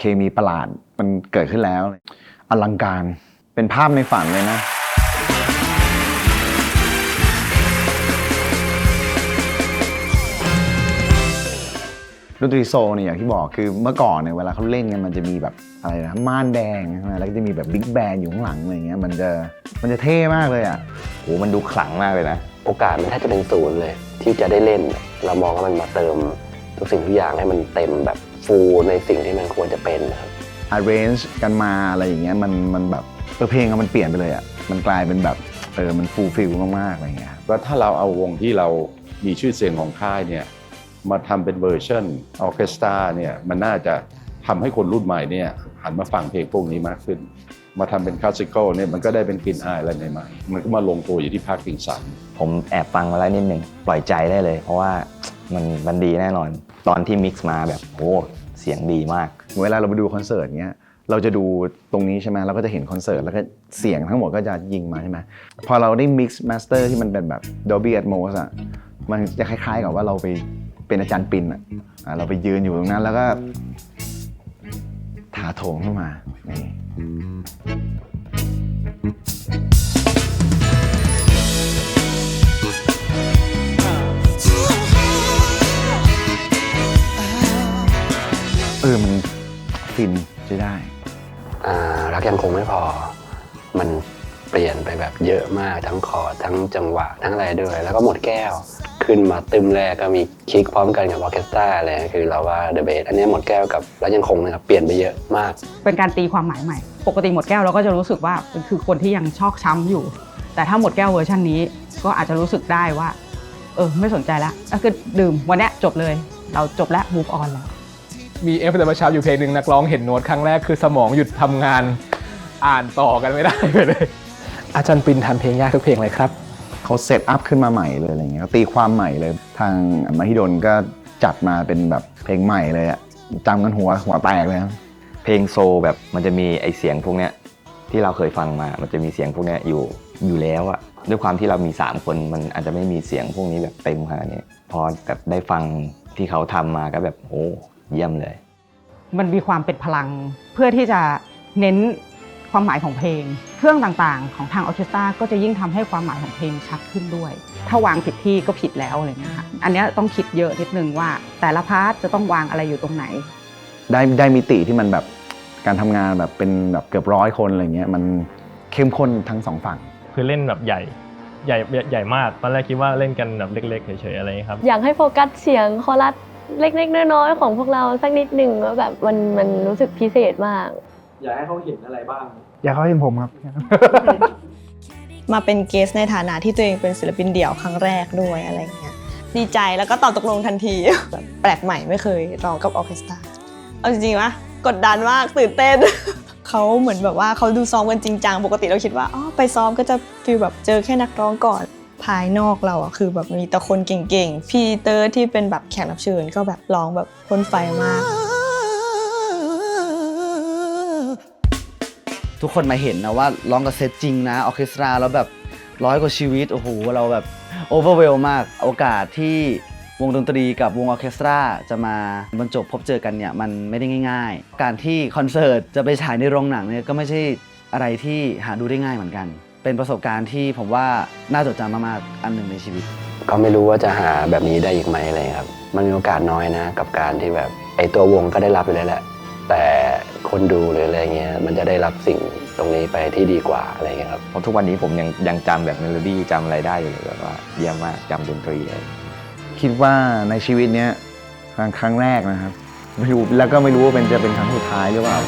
เคมีประหลาดมันเกิดขึ้นแล้ว อลังการเป็นภาพในฝันเลยนะ ดนตรีโซเนี่ยอย่างที่บอกคือเมื่อก่อนเนี่ยเวลาเขาเล่นกันมันจะมีแบบอะไรนะม่านแดงใช่ไหมแล้วก็จะมีแบบบิ๊กแบนอยู่ข้างหลังอะไรเงี้ยมันจะมันจะเท่มากเลยอะโหมันดูขลังมากเลยนะ โอกาสมันแทบจะเป็นศูนย์เลย ที่จะได้เล่น เรามองว่ามันมาเติมทุกสิ่งทุกอย่างให้มันเต็มแบบ ฟูลในสิ่งที่มันควรจะเป็นนะครับ arrange กันมาอะไรอย่างเงี้ยมันมันแบบเออเพลงอะมันเปลี่ยนไปเลยอะมันกลายเป็นแบบเออมันฟูลฟิลมากๆอะไรเงี้ยว่าถ้าเราเอาวงที่เรามีชื่อเสียงของค่ายเนี่ยมาทำเป็นเวอร์ชันออร์เคสตราเนี่ยมันน่าจะทำให้คนรุ่นใหม่เนี่ยหันมาฟังเพลงพวกนี้มากขึ้น มาทำเป็นคลาสสิคอลเนี่ยมันก็ได้เป็นกลิ่นอายอะไรใหม่ๆมันก็มาลงตัวอยู่ที่พาร์คิงสัน ผมแอบฟังมาแล้วนิดนึงปล่อยใจได้เลย เพราะว่ามันมันดีแน่นอน ตอนที่มิกซ์มาแบบโอ้เสียงดีมาก เวลาเราไปดูคอนเสิร์ตเงี้ยเราจะดูตรงนี้ใช่ไหมเราก็จะเห็นคอนเสิร์ตแล้วก็เสียงทั้งหมดก็จะยิงมาใช่ไหมพอเราได้ mix master ที่มันเป็นแบบ Dolby Atmos อะมันจะคล้ายๆกับว่าเราไปเป็นอาจารย์ปินอะเราไปยืนอยู่ตรงนั้นแล้วก็ถาโถมเข้ามานี่ ฟินใช้ได้ อ่ารักยังคงไม่พอ มันเปลี่ยนไปแบบเยอะมากทั้งคอร์ดทั้งจังหวะทั้งอะไรด้วย แล้วก็หมดแก้ว ขึ้นมาตึมแรกก็มีคลิกพร้อมกันกับออร์เคสตราอะไรคือเราว่าเดอะเบสอันนี้หมดแก้วกับรักยังคงนะครับเปลี่ยนไปเยอะมาก เป็นการตีความหมายใหม่ ปกติหมดแก้วเราก็จะรู้สึกว่ามันคือคนที่ยังชอกช้ำอยู่ แต่ถ้าหมดแก้วเวอร์ชันนี้ก็อาจจะรู้สึกได้ว่า เออไม่สนใจแล้วก็คือดื่มวันเนี้ยจบเลย เราจบแล้ว move on แล้ว มีเอฟเดอร์ชาอยู่เพลงหนึ่งนักร้องเห็นโน้ตครั้งแรกคือสมองหยุดทำงานอ่านต่อกันไม่ได้ไปเลย อาจารย์ปินทำเพลงยากทุกเพลงเลยครับเขาเซตอัพขึ้นมาใหม่เลยอะไรเงี้ยเขาตีความใหม่เลย ทางมหิดลก็จัดมาเป็นแบบเพลงใหม่เลยอะจำกันหัวหัวแตกเลยครับเพลงโซแบบมันจะมีไอเสียงพวกเนี้ยที่เราเคยฟังมา มันจะมีเสียงพวกเนี้ยอยู่อยู่แล้วอะด้วยความที่เรามี 3 คนมันอาจจะไม่มีเสียงพวกนี้แบบเต็มขนาดนี้พอแบบได้ฟังที่เขาทำมาก็แบบโอ้ เยี่ยมเลย มันมีความเป็นพลังเพื่อที่จะเน้นความหมายของเพลง เครื่องต่างๆ ของทางออร์เคสตราก็จะยิ่งทำให้ความหมายของเพลงชัดขึ้นด้วย ถ้าวางผิดที่ก็ผิดแล้วอะไรเงี้ยค่ะอันเนี้ยต้องคิดเยอะนิดนึงว่า แต่ละพาร์ทจะต้องวางอะไรอยู่ตรงไหน ได้ได้มิติที่มันแบบการทำงานแบบเป็นแบบเกือบร้อยคนอะไรเงี้ยมันเข้มข้นทั้งสองฝั่ง คือเล่นแบบใหญ่ใหญ่ใหญ่มากตอนแรกคิดว่าเล่นกันแบบเล็กๆเฉยๆอะไรอย่างเงี้ยครับ อยากให้โฟกัสเสียงคอรัส เล็กๆน้อยๆของพวกเราสักนิดหนึ่งว่าแบบมันมันรู้สึกพิเศษมาก อยากให้เขาเห็นอะไรบ้าง อยากเขาเห็นผมครับ มาเป็นเกสในฐานะที่ตัวเองเป็นศิลปินเดี่ยวครั้งแรกด้วยอะไรเงี้ยดีใจแล้วก็ตอบตกลงทันทีแบบแปลกใหม่ไม่เคยร้องกับออร์เคสตราเอาจริงๆวะกดดันมากตื่นเต้น เขาเหมือนแบบว่าเขาดูซ้อมกันจริงจังปกติเราคิดว่าอ๋อไปซ้อมก็จะฟีลแบบเจอแค่นักร้องก่อน ภายนอกเราอะคือแบบมีแต่คนเก่งๆ พี่เตอร์ที่เป็นแบบแขกรับเชิญก็แบบร้องแบบพ่นไฟมาก ทุกคนมาเห็นนะว่าร้องกับเซตจริงนะออเคสตราแล้วแบบร้อยกว่าชีวิต โอ้โห เราแบบโอเวอร์เวลมาก โอกาสที่วงดนตรีกับวงออเคสตราจะมาบรรจบพบเจอกันเนี่ย มันไม่ได้ง่าย ๆ การที่คอนเสิร์ตจะไปฉายในโรงหนังเนี่ยก็ไม่ใช่อะไรที่หาดูได้ง่ายเหมือนกัน เป็นประสบการณ์ที่ผมว่าน่าจดจำมากๆอันหนึ่งในชีวิต ก็ไม่รู้ว่าจะหาแบบนี้ได้อีกไหมอะไรครับ มันมีโอกาสน้อยนะ กับการที่แบบไอตัววงก็ได้รับอยู่แล้วแหละ แต่คนดูหรืออะไรเงี้ยมันจะได้รับสิ่งตรงนี้ไปที่ดีกว่าอะไรเงี้ยครับเพราะทุกวันนี้ผมยังยังจำแบบเมโลดี้จำอะไรได้อยู่เลยแบบว่าเยี่ยมมากจำดนตรีอะไรคิดว่าในชีวิตเนี้ยครั้งครั้งแรกนะครับไม่รู้แล้วก็ไม่รู้ว่าเป็นจะเป็นครั้งสุดท้ายหรือเปล่า